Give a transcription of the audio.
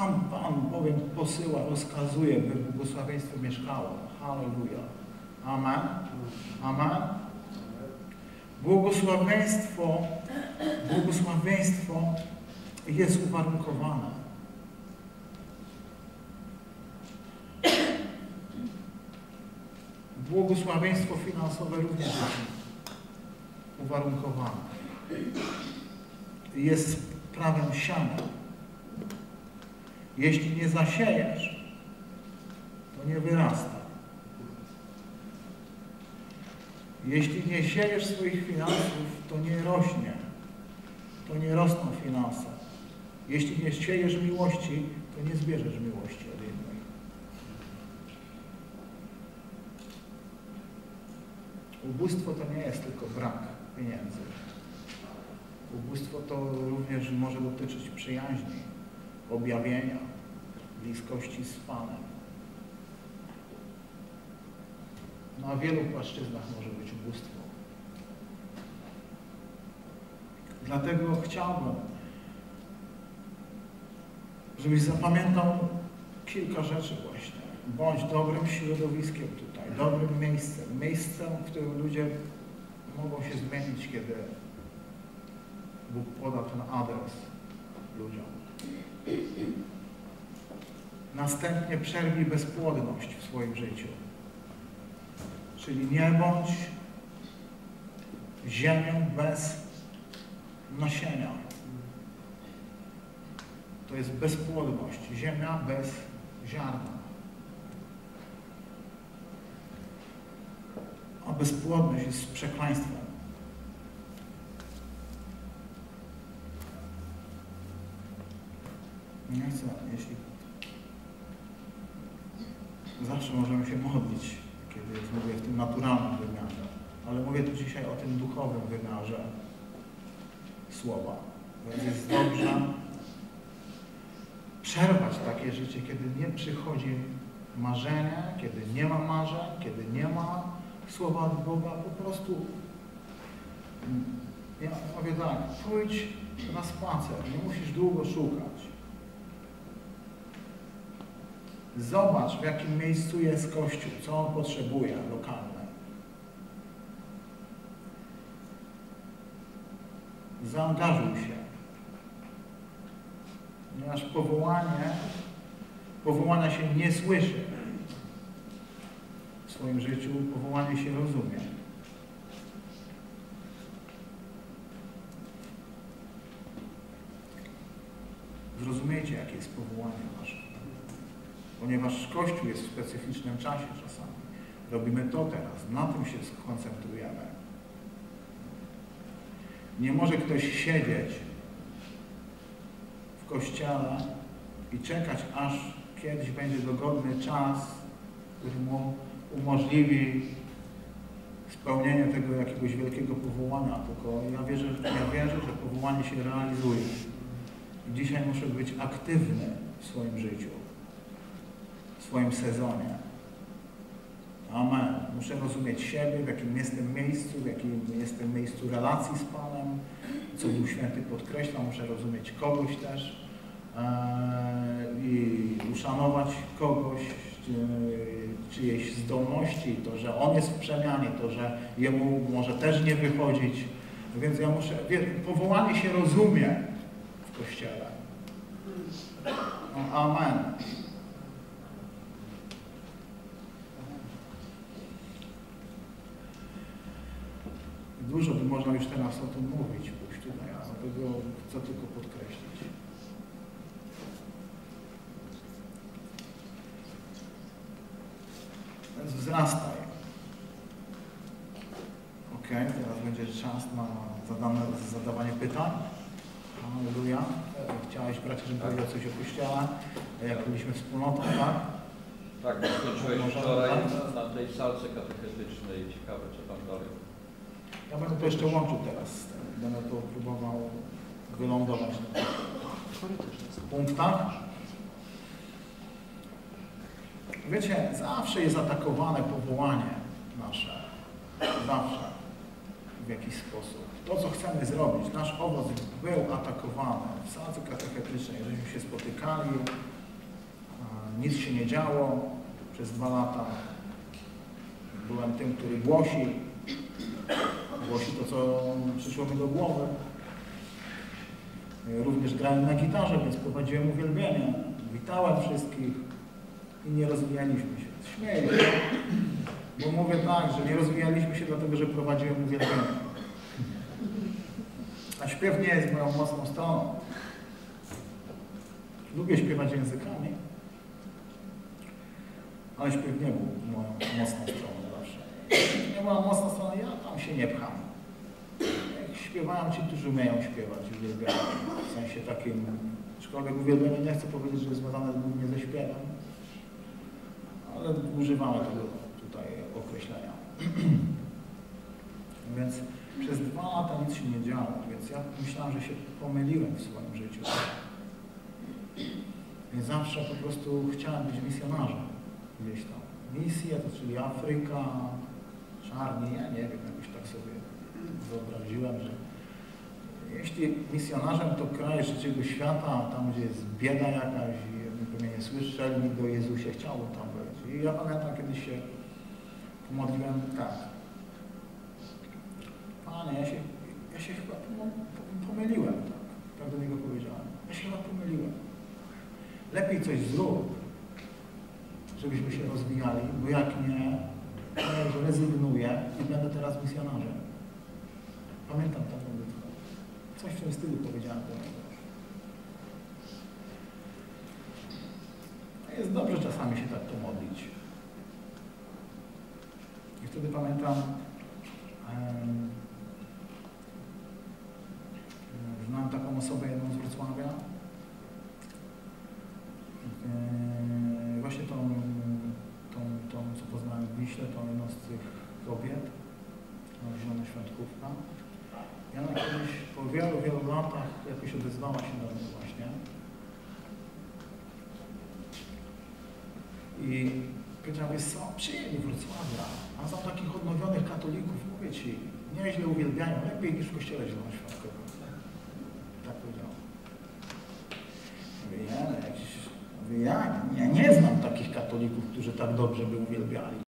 sam Pan bowiem posyła, rozkazuje, by błogosławieństwo mieszkało. Halleluja. Amen. Amen. Błogosławieństwo, błogosławieństwo jest uwarunkowane. Błogosławieństwo finansowe również jest uwarunkowane. Jest prawem siana. Jeśli nie zasiejesz, to nie wyrasta. Jeśli nie siejesz swoich finansów, to nie rośnie. To nie rosną finanse. Jeśli nie siejesz miłości, to nie zbierzesz miłości od innej. Ubóstwo to nie jest tylko brak pieniędzy. Ubóstwo to również może dotyczyć przyjaźni, objawienia, bliskości z Panem. Na wielu płaszczyznach może być ubóstwo. Dlatego chciałbym, żebyś zapamiętał kilka rzeczy właśnie. Bądź dobrym środowiskiem tutaj, dobrym miejscem, miejscem, w którym ludzie mogą się zmienić, kiedy Bóg poda ten adres ludziom. Następnie przerwij bezpłodność w swoim życiu. Czyli nie bądź ziemią bez nasienia. To jest bezpłodność. Ziemia bez ziarna. A bezpłodność jest przekleństwem. Nie chcę, jeśli zawsze możemy się modlić, kiedy mówię w tym naturalnym wymiarze, ale mówię tu dzisiaj o tym duchowym wymiarze słowa. Więc jest dobrze przerwać takie życie, kiedy nie przychodzi marzenie, kiedy nie ma marzeń, kiedy nie ma słowa od Boga, po prostu ja mówię tak, pójdź na spacer, nie musisz długo szukać. Zobacz, w jakim miejscu jest Kościół, co on potrzebuje lokalne. Zaangażuj się. Ponieważ powołanie, powołania się nie słyszy w swoim życiu, powołanie się rozumie. Zrozumiecie, jakie jest powołanie nasze ponieważ Kościół jest w specyficznym czasie czasami. Robimy to teraz, na tym się skoncentrujemy. Nie może ktoś siedzieć w Kościele i czekać, aż kiedyś będzie dogodny czas, który mu umożliwi spełnienie tego jakiegoś wielkiego powołania, tylko ja wierzę, ja wierzę, że powołanie się realizuje. Dzisiaj muszę być aktywny w swoim życiu swoim sezonie. Amen. Muszę rozumieć siebie, w jakim jestem miejscu, w jakim jestem miejscu relacji z Panem, co Duch Święty podkreśla. Muszę rozumieć kogoś też e, i uszanować kogoś, czyjeś zdolności, to, że on jest w przemianie, to, że jemu może też nie wychodzić. Więc ja muszę, powołanie się rozumie w Kościele. Amen. Dużo by można już teraz o tym mówić, pójść tutaj, a tego chcę tylko podkreślić. Więc wzrastaj. Ok, teraz będzie czas na zadane, zadawanie pytań. Halleluja. Chciałeś, bracie, żebym powiedział coś o Kościele, jak byliśmy wspólnotą, tak? Tak, skończyłeś wczoraj na tej salce katechetycznej. Ciekawe, co tam dalej. Ja będę to jeszcze łączył teraz. Będę to próbował wylądować na punktach. Wiecie, zawsze jest atakowane powołanie nasze. Zawsze. w jakiś sposób. To, co chcemy zrobić, nasz owoc był atakowany w salce katechetycznej, żeśmy się spotykali, nic się nie działo przez dwa lata. Byłem tym, który głosi, głosi to, co przyszło mi do głowy. Również grałem na gitarze, więc prowadziłem uwielbienie. Witałem wszystkich i nie rozwijaliśmy się. Śmieję się, bo mówię tak, że nie rozwijaliśmy się dlatego, że prowadziłem uwielbienie. A śpiew nie jest moją mocną stroną. Lubię śpiewać językami, ale śpiew nie był moją mocną stroną zawsze. Nie była mocna strona, ja tam się nie pcham. Jak śpiewają ci, którzy umieją śpiewać, uwielbiają. W sensie takim, aczkolwiek uwielbienie nie chcę powiedzieć, że jest związane głównie ze śpiewem, ale używamy tego tutaj określenia. Więc przez dwa lata nic się nie działo, więc ja myślałem, że się pomyliłem w swoim życiu. Więc zawsze po prostu chciałem być misjonarzem gdzieś tam. Misja to czyli Afryka, czarni, ja nie wiem, jakoś tak sobie wyobraziłem, że jeśli misjonarzem to kraj trzeciego świata, tam gdzie jest bieda jakaś i pewnie nie słyszeli nigdy o Jezusie, chciałbym tam być. I ja pamiętam, kiedyś się pomodliłem tak. Panie, ja się, ja się chyba pom- pomyliłem, tak. Tak do niego powiedziałem. Ja się chyba pomyliłem. Lepiej coś zrób, żebyśmy się rozwijali, bo jak nie, rezygnuję i będę teraz misjonarzem. Pamiętam taką modlitwę. Coś w tym stylu powiedziałem do niego. Jest dobrze czasami się tak pomodlić. I wtedy pamiętam, em, znam taką osobę jedną tą zielonoświątkówka. I ona kiedyś po wielu, wielu latach jakoś odezwała się do mnie właśnie. I powiedziała, wiesz co, przyjęli Wrocławia, a są takich odnowionych katolików, mówię Ci, nieźle uwielbiają, lepiej niż w kościele zielonoświątkowym. Tak powiedziała. Mówię, ja, ja, ja nie znam takich katolików, którzy tak dobrze by uwielbiali.